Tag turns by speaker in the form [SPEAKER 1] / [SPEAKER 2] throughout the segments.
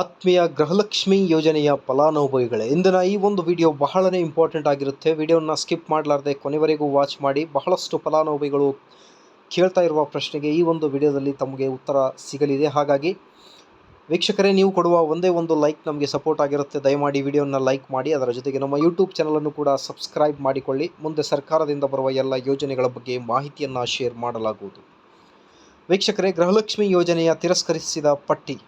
[SPEAKER 1] ಆತ್ಮೀಯ ಗೃಹಲಕ್ಷ್ಮಿ ಯೋಜನೆಯ ಫಲಾನುಭವಿಗಳೇ, ಇಂದಿನ ಈ ಒಂದು ವಿಡಿಯೋ ಬಹಳನೇ ಇಂಪಾರ್ಟೆಂಟ್ ಆಗಿರುತ್ತೆ. ವಿಡಿಯೋನ ಸ್ಕಿಪ್ ಮಾಡಲಾರ್ದೆ ಕೊನೆವರೆಗೂ ವಾಚ್ ಮಾಡಿ, ಬಹಳಷ್ಟು ಫಲಾನುಭವಿಗಳು ಕೇಳ್ತಾ ಇರುವ ಪ್ರಶ್ನೆಗೆ ಈ ಒಂದು ವಿಡಿಯೋದಲ್ಲಿ ತಮಗೆ ಉತ್ತರ ಸಿಗಲಿದೆ. ಹಾಗಾಗಿ ವೀಕ್ಷಕರೇ, ನೀವು ಕೊಡುವ ಒಂದೇ ಒಂದು ಲೈಕ್ ನಮಗೆ ಸಪೋರ್ಟ್ ಆಗಿರುತ್ತೆ. ದಯಮಾಡಿ ವಿಡಿಯೋನ ಲೈಕ್ ಮಾಡಿ, ಅದರ ಜೊತೆಗೆ ನಮ್ಮ ಯೂಟ್ಯೂಬ್ ಚಾನಲನ್ನು ಕೂಡ ಸಬ್ಸ್ಕ್ರೈಬ್ ಮಾಡಿಕೊಳ್ಳಿ. ಮುಂದೆ ಸರ್ಕಾರದಿಂದ ಬರುವ ಎಲ್ಲ ಯೋಜನೆಗಳ ಬಗ್ಗೆ ಮಾಹಿತಿಯನ್ನು ಶೇರ್ ಮಾಡಲಾಗುವುದು. ವೀಕ್ಷಕರೇ, ಗೃಹಲಕ್ಷ್ಮಿ ಯೋಜನೆಯ ತಿರಸ್ಕರಿಸಿದ ಪಟ್ಟಿ.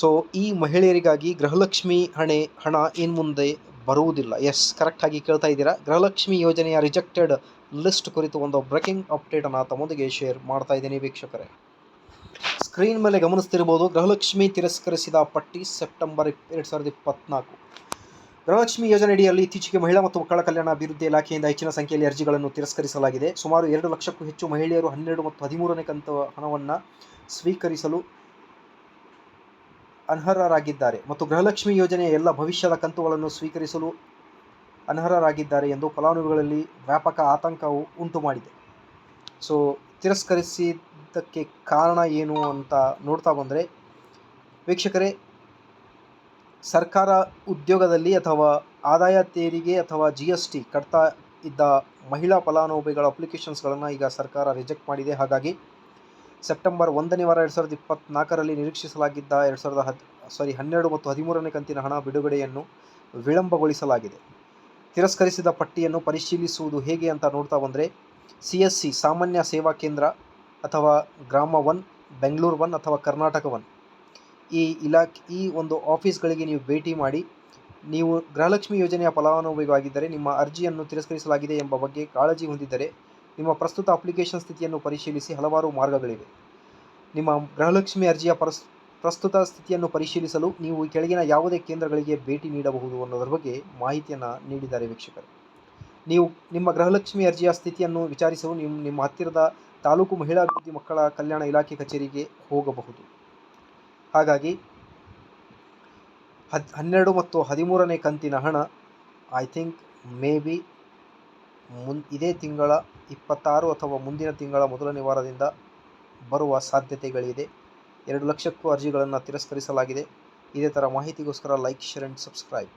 [SPEAKER 1] ಸೊ ಈ ಮಹಿಳೆಯರಿಗಾಗಿ ಗೃಹಲಕ್ಷ್ಮಿ ಹಣೆ, ಹಣ ಇನ್ನು ಮುಂದೆ ಬರುವುದಿಲ್ಲ. ಎಸ್ ಕರೆಕ್ಟಾಗಿ ಕೇಳ್ತಾ ಇದ್ದೀರಾ? ಗೃಹಲಕ್ಷ್ಮಿ ಯೋಜನೆಯ ರಿಜೆಕ್ಟೆಡ್ ಲಿಸ್ಟ್ ಕುರಿತು ಒಂದು ಬ್ರೇಕಿಂಗ್ ಅಪ್ಡೇಟನ್ನು ತಮ್ಮೊಂದಿಗೆ ಶೇರ್ ಮಾಡ್ತಾ ಇದ್ದೀನಿ ವೀಕ್ಷಕರೇ. ಸ್ಕ್ರೀನ್ ಮೇಲೆ ಗಮನಿಸ್ತಿರ್ಬೋದು, ಗೃಹಲಕ್ಷ್ಮಿ ತಿರಸ್ಕರಿಸಿದ ಪಟ್ಟಿ ಸೆಪ್ಟೆಂಬರ್ ಎರಡು ಸಾವಿರದ ಇಪ್ಪತ್ನಾಲ್ಕು. ಗೃಹಲಕ್ಷ್ಮಿ ಯೋಜನೆಯಡಿಯಲ್ಲಿ ಇತ್ತೀಚೆಗೆ ಮಹಿಳಾ ಮತ್ತು ಮಕ್ಕಳ ಕಲ್ಯಾಣ ಅಭಿವೃದ್ಧಿ ಇಲಾಖೆಯಿಂದ ಹೆಚ್ಚಿನ ಸಂಖ್ಯೆಯಲ್ಲಿ ಅರ್ಜಿಗಳನ್ನು ತಿರಸ್ಕರಿಸಲಾಗಿದೆ. ಸುಮಾರು ಎರಡು ಲಕ್ಷಕ್ಕೂ ಹೆಚ್ಚು ಮಹಿಳೆಯರು ಹನ್ನೆರಡು ಮತ್ತು ಹದಿಮೂರನೇ ಕಂತ ಹಣವನ್ನು ಸ್ವೀಕರಿಸಲು ಅನರ್ಹರಾಗಿದ್ದಾರೆ ಮತ್ತು ಗೃಹಲಕ್ಷ್ಮಿ ಯೋಜನೆಯ ಎಲ್ಲ ಭವಿಷ್ಯದ ಕಂತುಗಳನ್ನು ಸ್ವೀಕರಿಸಲು ಅನರ್ಹರಾಗಿದ್ದಾರೆ ಎಂದು ಫಲಾನುಭವಿಗಳಲ್ಲಿ ವ್ಯಾಪಕ ಆತಂಕವು ಉಂಟು ಮಾಡಿದೆ. ಸೊ, ತಿರಸ್ಕರಿಸಿದ್ದಕ್ಕೆ ಕಾರಣ ಏನು ಅಂತ ನೋಡ್ತಾ ಬಂದರೆ, ವೀಕ್ಷಕರೇ, ಸರ್ಕಾರ ಉದ್ಯೋಗದಲ್ಲಿ ಅಥವಾ ಆದಾಯ ತೆರಿಗೆ ಅಥವಾ ಜಿ ಎಸ್ ಟಿ ಕಟ್ತಾ ಇದ್ದ ಮಹಿಳಾ ಫಲಾನುಭವಿಗಳ ಅಪ್ಲಿಕೇಶನ್ಸ್ಗಳನ್ನು ಈಗ ಸರ್ಕಾರ ರಿಜೆಕ್ಟ್ ಮಾಡಿದೆ. ಹಾಗಾಗಿ ಸೆಪ್ಟೆಂಬರ್ ಒಂದನೇ ವಾರ ಎರಡು ಸಾವಿರದ ಇಪ್ಪತ್ನಾಲ್ಕರಲ್ಲಿ ನಿರೀಕ್ಷಿಸಲಾಗಿದ್ದ ಎರಡು ಸಾವಿರದ ಹದ್ ಸಾರಿ ಹನ್ನೆರಡು ಮತ್ತು ಹದಿಮೂರನೇ ಕಂತಿನ ಹಣ ಬಿಡುಗಡೆಯನ್ನು ವಿಳಂಬಗೊಳಿಸಲಾಗಿದೆ. ತಿರಸ್ಕರಿಸಿದ ಪಟ್ಟಿಯನ್ನು ಪರಿಶೀಲಿಸುವುದು ಹೇಗೆ ಅಂತ ನೋಡ್ತಾ ಬಂದರೆ, ಸಿ ಎಸ್ ಸಿ, ಸಾಮಾನ್ಯ ಸೇವಾ ಕೇಂದ್ರ ಅಥವಾ ಗ್ರಾಮ ಒನ್, ಬೆಂಗಳೂರು ಒನ್ ಅಥವಾ ಕರ್ನಾಟಕ ಒನ್. ಈ ಇಲಾಖೆ, ಈ ಒಂದು ಆಫೀಸ್ಗಳಿಗೆ ನೀವು ಭೇಟಿ ಮಾಡಿ, ನೀವು ಗೃಹಲಕ್ಷ್ಮಿ ಯೋಜನೆಯ ಫಲಾನುಭವಿಯಾಗಿದ್ದರೆ ನಿಮ್ಮ ಅರ್ಜಿಯನ್ನು ತಿರಸ್ಕರಿಸಲಾಗಿದೆ ಎಂಬ ಬಗ್ಗೆ ಕಾಳಜಿ ಹೊಂದಿದ್ದರೆ ನಿಮ್ಮ ಪ್ರಸ್ತುತ ಅಪ್ಲಿಕೇಶನ್ ಸ್ಥಿತಿಯನ್ನು ಪರಿಶೀಲಿಸಿ ಹಲವಾರು ಮಾರ್ಗಗಳಿವೆ. ನಿಮ್ಮ ಗೃಹಲಕ್ಷ್ಮಿ ಅರ್ಜಿಯ ಪರಸ್, ಪ್ರಸ್ತುತ ಸ್ಥಿತಿಯನ್ನು ಪರಿಶೀಲಿಸಲು ನೀವು ಕೆಳಗಿನ ಯಾವುದೇ ಕೇಂದ್ರಗಳಿಗೆ ಭೇಟಿ ನೀಡಬಹುದು ಅನ್ನೋದರ ಬಗ್ಗೆ ಮಾಹಿತಿಯನ್ನು ನೀಡಿದ್ದಾರೆ ವೀಕ್ಷಕರು. ನೀವು ನಿಮ್ಮ ಗೃಹಲಕ್ಷ್ಮಿ ಅರ್ಜಿಯ ಸ್ಥಿತಿಯನ್ನು ವಿಚಾರಿಸಲು ನಿಮ್ಮ ನಿಮ್ಮ ಹತ್ತಿರದ ತಾಲೂಕು ಮಹಿಳಾ ಅಭಿವೃದ್ಧಿ ಮಕ್ಕಳ ಕಲ್ಯಾಣ ಇಲಾಖೆ ಕಚೇರಿಗೆ ಹೋಗಬಹುದು. ಹಾಗಾಗಿ ಹದ್, ಹನ್ನೆರಡು ಮತ್ತು ಹದಿಮೂರನೇ ಕಂತಿನ ಹಣ, ಐ ಥಿಂಕ್ ಮೇ ಬಿ ಮುನ್, ಇದೇ ತಿಂಗಳ ಇಪ್ಪತ್ತಾರು ಅಥವಾ ಮುಂದಿನ ತಿಂಗಳ ಮೊದಲನೇ ವಾರದಿಂದ ಬರುವ ಸಾಧ್ಯತೆಗಳಿದೆ. ಎರಡು ಲಕ್ಷಕ್ಕೂ ಅರ್ಜಿಗಳನ್ನು ತಿರಸ್ಕರಿಸಲಾಗಿದೆ. ಇದೇ ಥರ ಮಾಹಿತಿಗೋಸ್ಕರ ಲೈಕ್, ಶೇರ್ ಆ್ಯಂಡ್ ಸಬ್ಸ್ಕ್ರೈಬ್.